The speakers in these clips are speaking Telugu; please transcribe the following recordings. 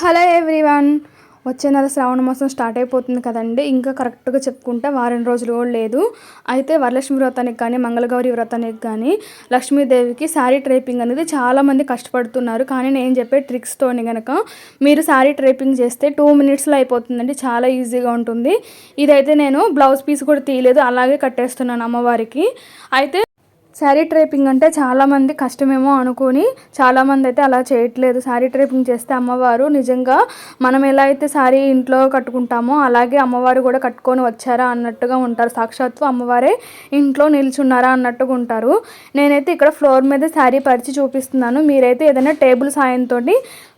Hello everyone. వచ్చే నెల శ్రావణ మాసం స్టార్ట్ అయిపోతుంది కదండి. ఇంకా కరెక్ట్గా చెప్పుకుంటే వారం రోజులు కూడా లేదు. అయితే వరలక్ష్మి వ్రతానికి కానీ మంగళగౌరి వ్రతానికి కానీ లక్ష్మీదేవికి శారీ ట్రేపింగ్ అనేది చాలామంది కష్టపడుతున్నారు. కానీ నేను చెప్పే ట్రిక్స్తోని కనుక మీరు శారీ ట్రేపింగ్ చేస్తే టూ మినిట్స్లో అయిపోతుందండి. చాలా ఈజీగా ఉంటుంది. ఇదైతే నేను బ్లౌజ్ పీస్ కూడా తీయలేదు. అలాగే కట్టేస్తున్నాను అమ్మవారికి. అయితే శారీ ట్రేపింగ్ అంటే చాలామంది కష్టమేమో అనుకుని చాలామంది అయితే అలా చేయట్లేదు. శారీ ట్రేపింగ్ చేస్తే అమ్మవారు నిజంగా మనం ఎలా అయితే శారీ ఇంట్లో కట్టుకుంటామో అలాగే అమ్మవారు కూడా కట్టుకొని వచ్చారా అన్నట్టుగా ఉంటారు. సాక్షాత్తు అమ్మవారే ఇంట్లో నిల్చున్నారా అన్నట్టుగా ఉంటారు. నేనైతే ఇక్కడ ఫ్లోర్ మీద శారీ పరిచి చూపిస్తున్నాను. మీరైతే ఏదైనా టేబుల్ సాయంతో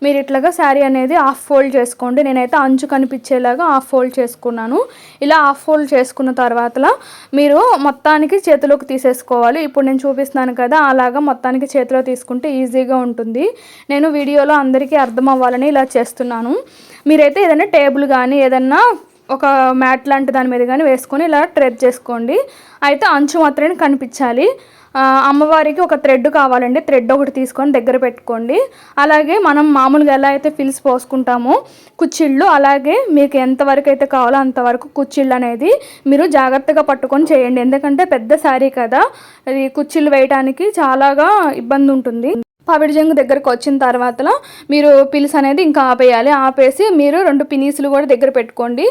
మీరు ఇట్లాగా శారీ అనేది హాఫ్ ఫోల్డ్ చేసుకోండి. నేనైతే అంచు కనిపించేలాగా హాఫ్ ఫోల్డ్ చేసుకున్నాను. ఇలా హాఫ్ ఫోల్డ్ చేసుకున్న తర్వాత మీరు మొత్తానికి చేతిలోకి తీసేసుకోవాలి. ఇప్పుడు నేను చూపిస్తున్నాను కదా అలాగా మొత్తానికి చేతిలో తీసుకుంటే ఈజీగా ఉంటుంది. నేను వీడియోలో అందరికీ అర్థం అవ్వాలని ఇలా చేస్తున్నాను. మీరైతే ఏదైనా టేబుల్ కానీ ఏదన్నా ఒక మ్యాట్ లాంటి దాని మీద కానీ వేసుకొని ఇలా ట్రెడ్ చేసుకోండి. అయితే అంచు మాత్రమే కనిపించాలి. అమ్మవారికి ఒక థ్రెడ్ కావాలండి. థ్రెడ్ ఒకటి తీసుకొని దగ్గర పెట్టుకోండి. అలాగే మనం మామూలుగా ఎలా అయితే ఫిల్స్ పోసుకుంటామో కుచ్చిళ్ళు అలాగే మీకు ఎంతవరకు అయితే కావాలో అంతవరకు కుచ్చిళ్ళు అనేది మీరు జాగ్రత్తగా పట్టుకొని చేయండి. ఎందుకంటే పెద్ద శారీ కదా. అది కుచ్చిళ్ళు వేయటానికి చాలాగా ఇబ్బంది ఉంటుంది. పావిడిజంగు దగ్గరకు వచ్చిన తర్వాత మీరు పిల్స్ అనేది ఇంకా ఆపేయాలి. ఆపేసి మీరు రెండు పినీసులు కూడా దగ్గర పెట్టుకోండి.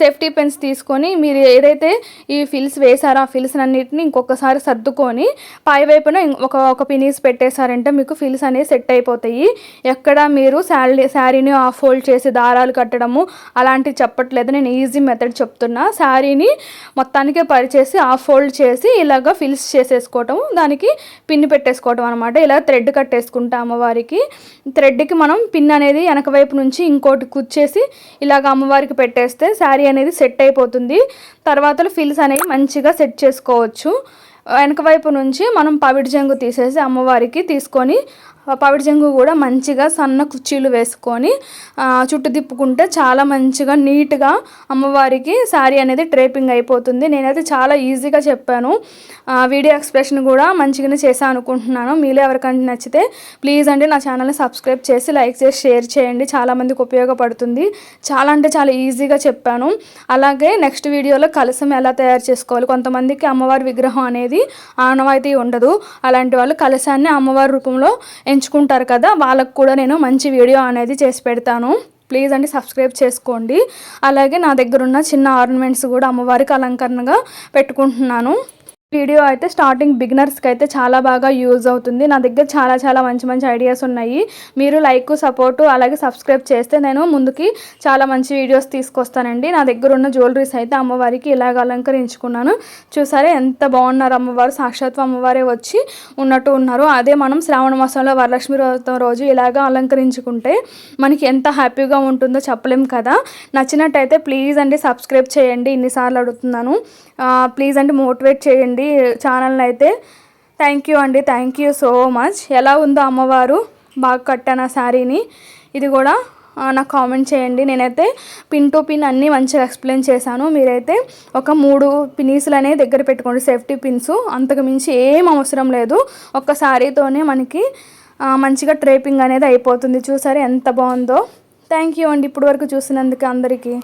సేఫ్టీ పెన్స్ తీసుకొని మీరు ఏదైతే ఈ ఫిల్స్ వేసారో ఆ ఫిల్స్ అన్నిటిని ఇంకొకసారి సర్దుకొని పై వైపున ఒక ఒక పినీస్ పెట్టేశారంటే మీకు ఫిల్స్ అనేవి సెట్ అయిపోతాయి. ఎక్కడ మీరు శారీ శారీని ఆఫ్ ఫోల్డ్ చేసి దారాలు కట్టడము అలాంటివి చెప్పట్లేదు నేను ఈజీ మెథడ్ చెప్తున్నా. శారీని మొత్తానికే పరిచేసి ఆఫ్ ఫోల్డ్ చేసి ఇలాగ ఫిల్స్ చేసేసుకోవటం దానికి పిన్ పెట్టేసుకోవటం అనమాట ఇలా థ్రెడ్ కట్ కట్టేసుకుంటా అమ్మవారికి. థ్రెడ్కి మనం పిన్ అనేది వెనక వైపు నుంచి ఇంకోటి కుచ్చేసి ఇలాగ అమ్మవారికి పెట్టేస్తే శారీ అనేది సెట్ అయిపోతుంది. తర్వాత ఫిల్స్ అనేవి మంచిగా సెట్ చేసుకోవచ్చు. వెనక వైపు నుంచి మనం పవిడి జంగు తీసేసి అమ్మవారికి తీసుకొని పవిడి చెంగు కూడా మంచిగా సన్న కుర్చీలు వేసుకొని చుట్టు తిప్పుకుంటే చాలా మంచిగా నీట్గా అమ్మవారికి శారీ అనేది ట్రేపింగ్ అయిపోతుంది. నేనైతే చాలా ఈజీగా చెప్పాను. వీడియో ఎక్స్ప్రెషన్ కూడా మంచిగానే చేశాను అనుకుంటున్నాను. మీలో ఎవరికైనా నచ్చితే ప్లీజ్ అండి నా ఛానల్ని సబ్స్క్రైబ్ చేసి లైక్ చేసి షేర్ చేయండి. చాలామందికి ఉపయోగపడుతుంది. చాలా అంటే చాలా ఈజీగా చెప్పాను. అలాగే నెక్స్ట్ వీడియోలో కలసం ఎలా తయారు చేసుకోవాలి కొంతమందికి అమ్మవారి విగ్రహం అనేది ఆనవాయితీ ఉండదు. అలాంటి వాళ్ళు కలశాన్ని అమ్మవారి రూపంలో ఎంచుకుంటారు కదా వాళ్ళకు కూడా నేను మంచి వీడియో అనేది చేసి పెడతాను. ప్లీజ్ అండి సబ్స్క్రైబ్ చేసుకోండి. అలాగే నా దగ్గర ఉన్న చిన్న ఆర్నమెంట్స్ కూడా అమ్మవారికి అలంకరణగా పెట్టుకుంటున్నాను. వీడియో అయితే స్టార్టింగ్ బిగినర్స్కి అయితే చాలా బాగా యూజ్ అవుతుంది. నా దగ్గర చాలా చాలా మంచి మంచి ఐడియాస్ ఉన్నాయి. మీరు లైక్ సపోర్టు అలాగే సబ్స్క్రైబ్ చేస్తే నేను ముందుకి చాలా మంచి వీడియోస్ తీసుకొస్తానండి. నా దగ్గర ఉన్న జ్యువెలరీస్ అయితే అమ్మవారికి ఇలాగ అలంకరించుకున్నాను. చూసారే ఎంత బాగున్నారు అమ్మవారు. సాక్షాత్వ అమ్మవారే వచ్చి ఉన్నట్టు ఉన్నారు. అదే మనం శ్రావణ మాసంలో వరలక్ష్మి వ్రతం రోజు ఇలాగ అలంకరించుకుంటే మనకి ఎంత హ్యాపీగా ఉంటుందో చెప్పలేం కదా. నచ్చినట్టయితే ప్లీజ్ అండి సబ్స్క్రైబ్ చేయండి. ఇన్నిసార్లు అడుగుతున్నాను. ప్లీజ్ అండి మోటివేట్ చేయండి. అండి ఛానల్ని అయితే థ్యాంక్ యూ అండి. Thank you so much. ఎలా ఉందో అమ్మవారు బాగా కట్టాను ఆ శారీని. ఇది కూడా నాకు కామెంట్ చేయండి. నేనైతే పిన్ టు పిన్ అన్నీ మంచిగా ఎక్స్ప్లెయిన్ చేశాను. మీరైతే ఒక మూడు పినీసులు అనేవి దగ్గర పెట్టుకోండి. Safety pins. అంతకు మించి ఏం అవసరం లేదు. ఒక్క శారీతోనే మనకి మంచిగా ట్రేపింగ్ అనేది అయిపోతుంది. చూసారు ఎంత బాగుందో. థ్యాంక్ యూ అండి ఇప్పటివరకు వరకు చూసినందుకు అందరికీ.